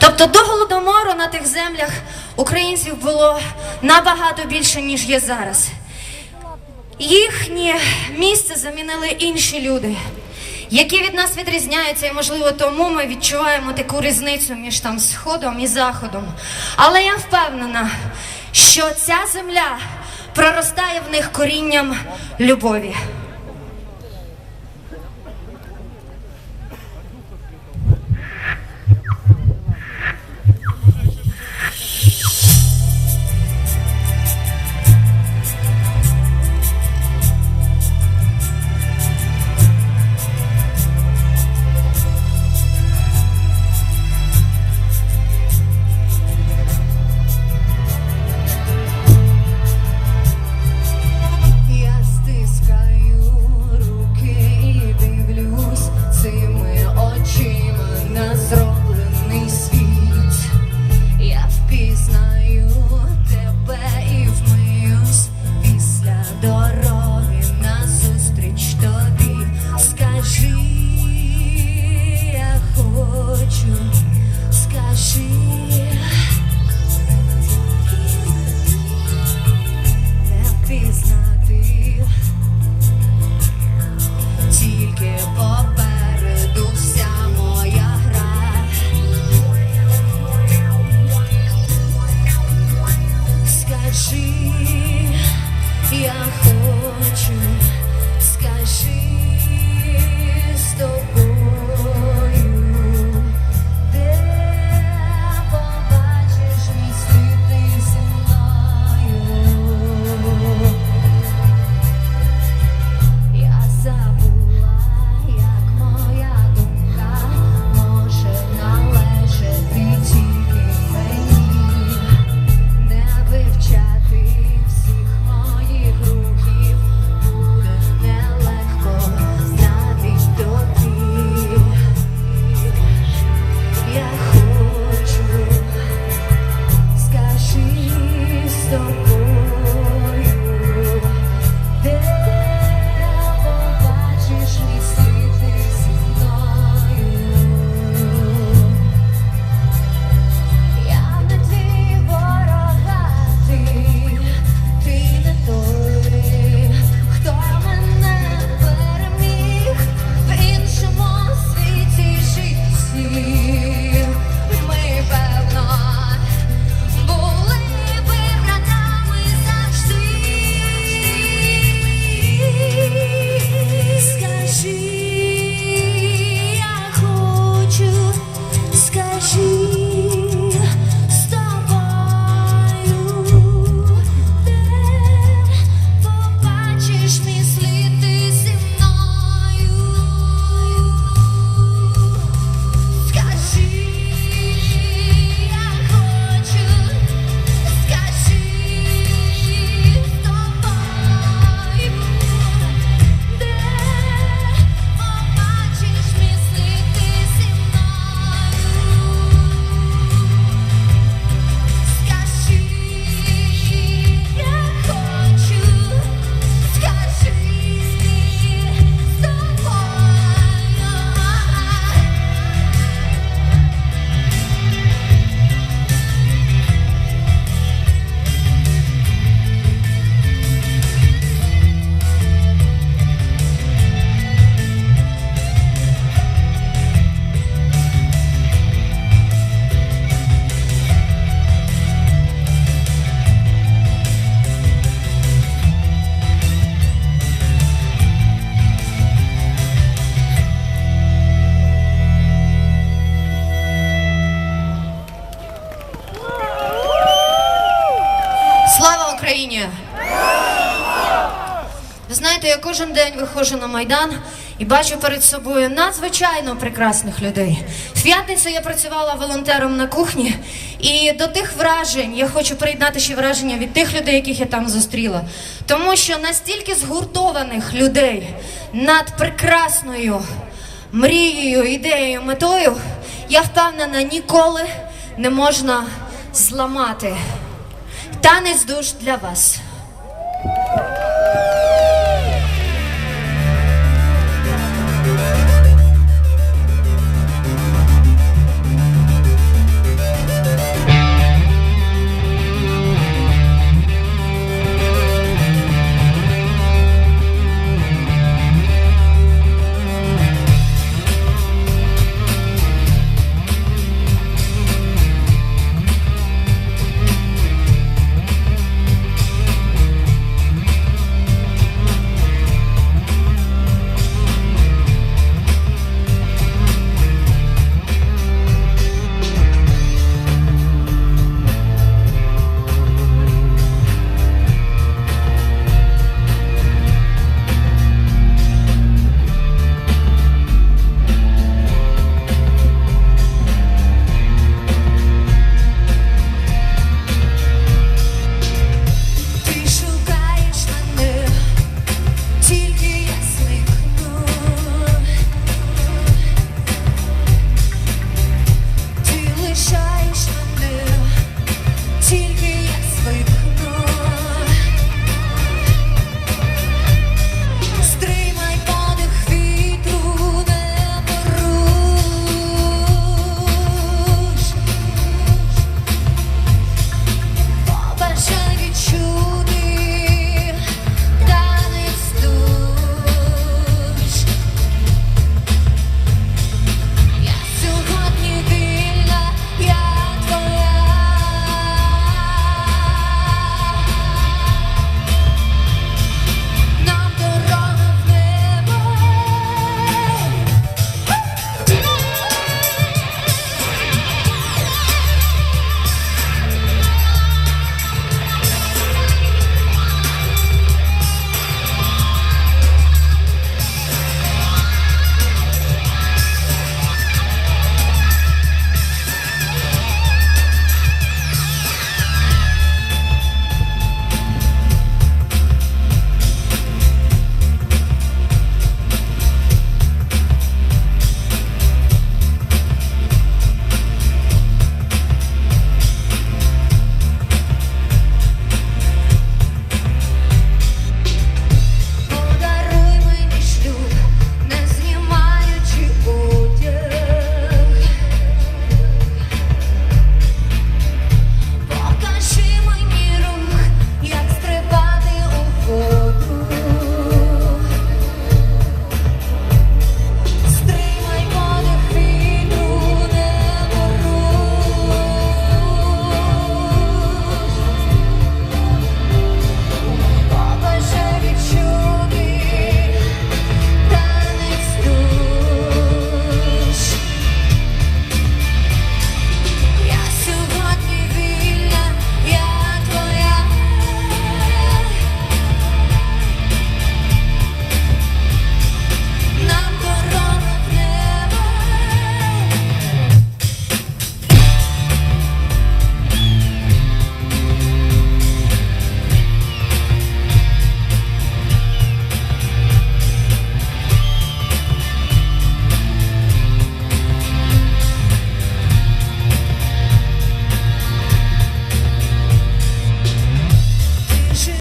Тобто до голодомору на тих землях українців було набагато більше, ніж є зараз. Їхнє місце замінили інші люди, які від нас відрізняються, і можливо тому ми відчуваємо таку різницю між там сходом і заходом. Але я впевнена, що ця земля проростає в них корінням любові. Я Україні! Ви знаєте, я кожен день виходжу на Майдан і бачу перед собою надзвичайно прекрасних людей. В п'ятницю я працювала волонтером на кухні, і до тих вражень я хочу приєднати ще враження від тих людей, яких я там зустріла. Тому що настільки згуртованих людей над прекрасною мрією, ідеєю, метою, я впевнена, ніколи не можна зламати танець душ для вас.